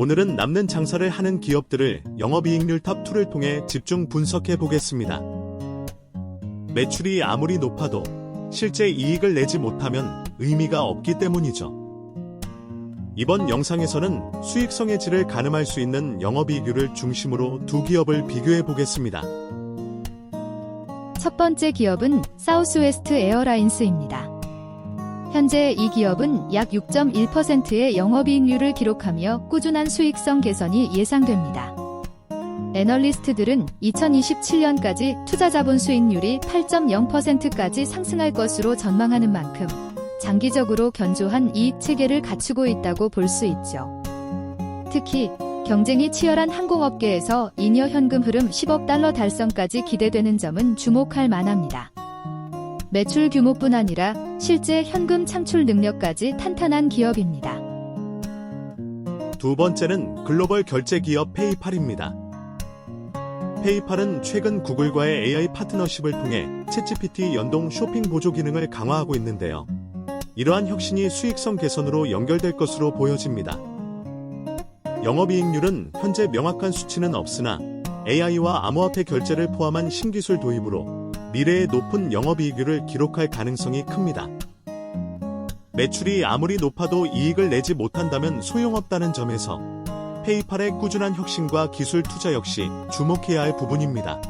오늘은 남는 장사를 하는 기업들을 영업이익률 탑2를 통해 집중 분석해 보겠습니다. 매출이 아무리 높아도 실제 이익을 내지 못하면 의미가 없기 때문이죠. 이번 영상에서는 수익성의 질을 가늠할 수 있는 영업이익률을 중심으로 두 기업을 비교해 보겠습니다. 첫 번째 기업은 사우스웨스트 에어라인스입니다. 현재 이 기업은 약 6.1%의 영업이익률을 기록하며 꾸준한 수익성 개선이 예상됩니다. 애널리스트들은 2027년까지 투자 자본 수익률이 8.0%까지 상승할 것으로 전망하는 만큼 장기적으로 견조한 이익 체계를 갖추고 있다고 볼 수 있죠. 특히 경쟁이 치열한 항공업계에서 잉여 현금 흐름 10억 달러 달성까지 기대되는 점은 주목할 만합니다. 매출 규모뿐 아니라 실제 현금 창출 능력까지 탄탄한 기업입니다. 두 번째는 글로벌 결제 기업 페이팔입니다. 페이팔은 최근 구글과의 AI 파트너십을 통해 챗GPT 연동 쇼핑 보조 기능을 강화하고 있는데요. 이러한 혁신이 수익성 개선으로 연결될 것으로 보여집니다. 영업이익률은 현재 명확한 수치는 없으나 AI와 암호화폐 결제를 포함한 신기술 도입으로 미래의 높은 영업이익률을 기록할 가능성이 큽니다. 매출이 아무리 높아도 이익을 내지 못한다면 소용없다는 점에서 페이팔의 꾸준한 혁신과 기술 투자 역시 주목해야 할 부분입니다.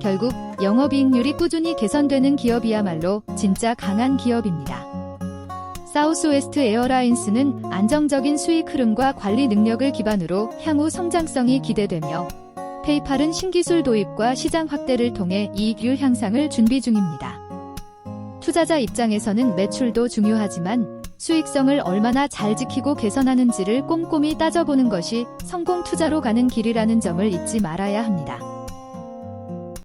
결국 영업이익률이 꾸준히 개선되는 기업이야말로 진짜 강한 기업입니다. 사우스웨스트 에어라인스는 안정적인 수익 흐름과 관리 능력을 기반으로 향후 성장성이 기대되며 페이팔은 신기술 도입과 시장 확대를 통해 이익률 향상을 준비 중입니다. 투자자 입장에서는 매출도 중요하지만 수익성을 얼마나 잘 지키고 개선하는지를 꼼꼼히 따져보는 것이 성공 투자로 가는 길이라는 점을 잊지 말아야 합니다.